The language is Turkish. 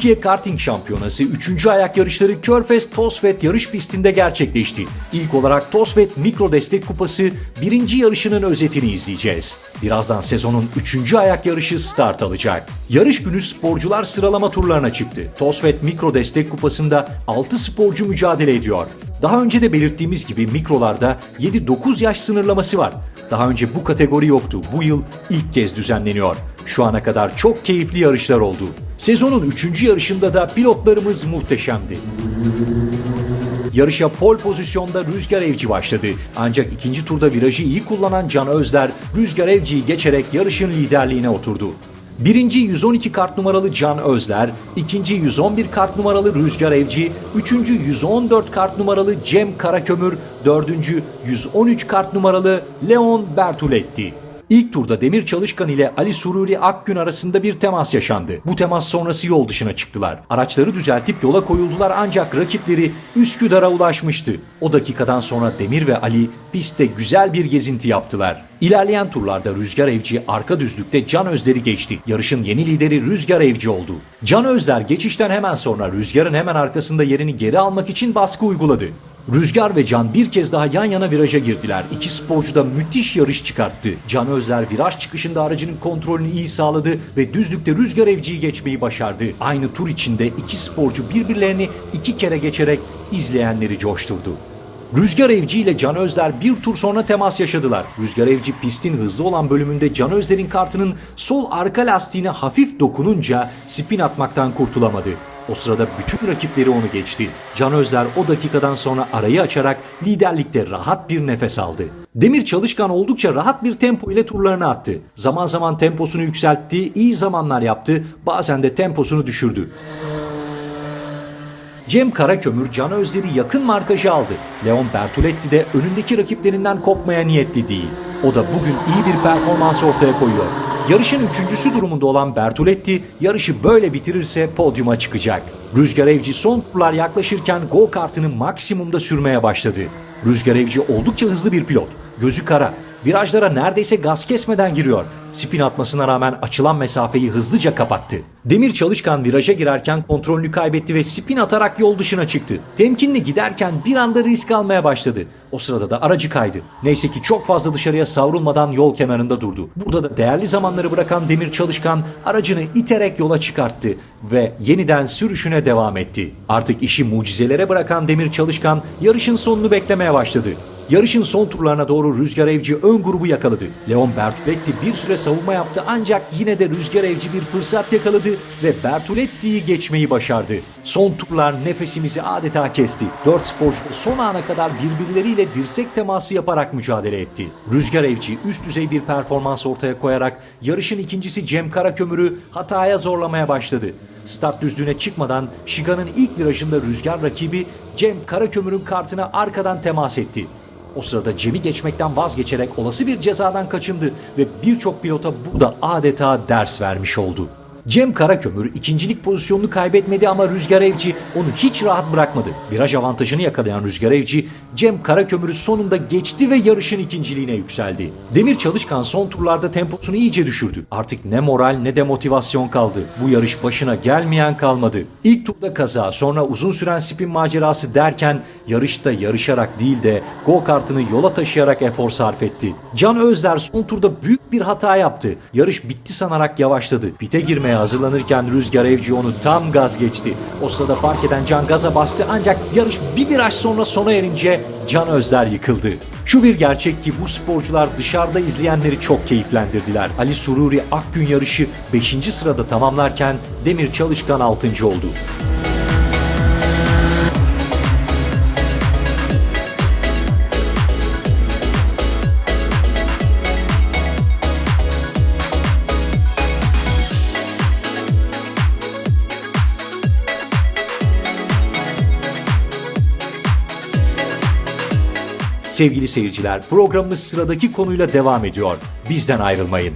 Türkiye Karting Şampiyonası 3. ayak yarışları Körfez Tosvet yarış pistinde gerçekleşti. İlk olarak Tosvet Mikro Destek Kupası birinci yarışının özetini izleyeceğiz. Birazdan sezonun 3. ayak yarışı start alacak. Yarış günü sporcular sıralama turlarına çıktı. Tosvet Mikro Destek Kupası'nda 6 sporcu mücadele ediyor. Daha önce de belirttiğimiz gibi mikrolarda 7-9 yaş sınırlaması var. Daha önce bu kategori yoktu. Bu yıl ilk kez düzenleniyor. Şu ana kadar çok keyifli yarışlar oldu. Sezonun 3. yarışında da pilotlarımız muhteşemdi. Yarışa pol pozisyonda Rüzgar Evci başladı. Ancak ikinci turda virajı iyi kullanan Can Özler, Rüzgar Evci'yi geçerek yarışın liderliğine oturdu. Birinci 112 kart numaralı Can Özler, ikinci 111 kart numaralı Rüzgar Evci, üçüncü 114 kart numaralı Cem Karakömür, dördüncü 113 kart numaralı Leon Bertuletti. İlk turda Demir Çalışkan ile Ali Sururi Akgün arasında bir temas yaşandı. Bu temas sonrası yol dışına çıktılar. Araçları düzeltip yola koyuldular ancak rakipleri Üsküdar'a ulaşmıştı. O dakikadan sonra Demir ve Ali pistte güzel bir gezinti yaptılar. İlerleyen turlarda Rüzgar Evci arka düzlükte Can Özler'i geçti. Yarışın yeni lideri Rüzgar Evci oldu. Can Özler geçişten hemen sonra Rüzgar'ın hemen arkasında yerini geri almak için baskı uyguladı. Rüzgar ve Can bir kez daha yan yana viraja girdiler. İki sporcu da müthiş yarış çıkarttı. Can Özler viraj çıkışında aracının kontrolünü iyi sağladı ve düzlükte Rüzgar Evci'yi geçmeyi başardı. Aynı tur içinde iki sporcu birbirlerini iki kere geçerek izleyenleri coşturdu. Rüzgar Evci ile Can Özler bir tur sonra temas yaşadılar. Rüzgar Evci pistin hızlı olan bölümünde Can Özler'in kartının sol arka lastiğine hafif dokununca spin atmaktan kurtulamadı. O sırada bütün rakipleri onu geçti. Can Özler o dakikadan sonra arayı açarak liderlikte rahat bir nefes aldı. Demir Çalışkan oldukça rahat bir tempo ile turlarını attı. Zaman zaman temposunu yükseltti, iyi zamanlar yaptı, bazen de temposunu düşürdü. Cem Karakömür Can Özler'i yakın markajı aldı. Leon Bertuletti de önündeki rakiplerinden kopmaya niyetli değil. O da bugün iyi bir performans ortaya koyuyor. Yarışın üçüncüsü durumunda olan Bertuletti yarışı böyle bitirirse podyuma çıkacak. Rüzgar Evci son turlar yaklaşırken go kartını maksimumda sürmeye başladı. Rüzgar Evci oldukça hızlı bir pilot. Gözü kara. Virajlara neredeyse gaz kesmeden giriyor. Spin atmasına rağmen açılan mesafeyi hızlıca kapattı. Demir Çalışkan viraja girerken kontrolünü kaybetti ve spin atarak yol dışına çıktı. Temkinli giderken bir anda risk almaya başladı. O sırada da aracı kaydı. Neyse ki çok fazla dışarıya savrulmadan yol kenarında durdu. Burada da değerli zamanları bırakan Demir Çalışkan aracını iterek yola çıkarttı ve yeniden sürüşüne devam etti. Artık işi mucizelere bırakan Demir Çalışkan yarışın sonunu beklemeye başladı. Yarışın son turlarına doğru Rüzgar Evci ön grubu yakaladı. Leon Bertuletti bir süre savunma yaptı ancak yine de Rüzgar Evci bir fırsat yakaladı ve Bertuletti'yi geçmeyi başardı. Son turlar nefesimizi adeta kesti. Dört sporcu son ana kadar birbirleriyle dirsek teması yaparak mücadele etti. Rüzgar Evci üst düzey bir performans ortaya koyarak yarışın ikincisi Cem Karakömür'ü hataya zorlamaya başladı. Start düzlüğüne çıkmadan Şiga'nın ilk virajında Rüzgar rakibi Cem Karakömür'ün kartına arkadan temas etti. O sırada Cem'i geçmekten vazgeçerek olası bir cezadan kaçındı ve birçok pilota burada adeta ders vermiş oldu. Cem Karakömür ikincilik pozisyonunu kaybetmedi ama Rüzgar Evci onu hiç rahat bırakmadı. Viraj avantajını yakalayan Rüzgar Evci, Cem Karakömür'ü sonunda geçti ve yarışın ikinciliğine yükseldi. Demir Çalışkan son turlarda temposunu iyice düşürdü. Artık ne moral ne de motivasyon kaldı. Bu yarış başına gelmeyen kalmadı. İlk turda kaza, sonra uzun süren spin macerası derken yarışta yarışarak değil de go kartını yola taşıyarak efor sarf etti. Can Özler son turda büyük bir hata yaptı. Yarış bitti sanarak yavaşladı. Pite girmeye hazırlanırken Rüzgar Evci onu tam gaz geçti. O sırada fark eden Can gaza bastı ancak yarış bir viraj sonra sona erince Can Özler yıkıldı. Şu bir gerçek ki bu sporcular dışarıda izleyenleri çok keyiflendirdiler. Ali Sururi Akgün yarışı 5. sırada tamamlarken Demir Çalışkan 6. oldu. Sevgili seyirciler, programımız sıradaki konuyla devam ediyor. Bizden ayrılmayın.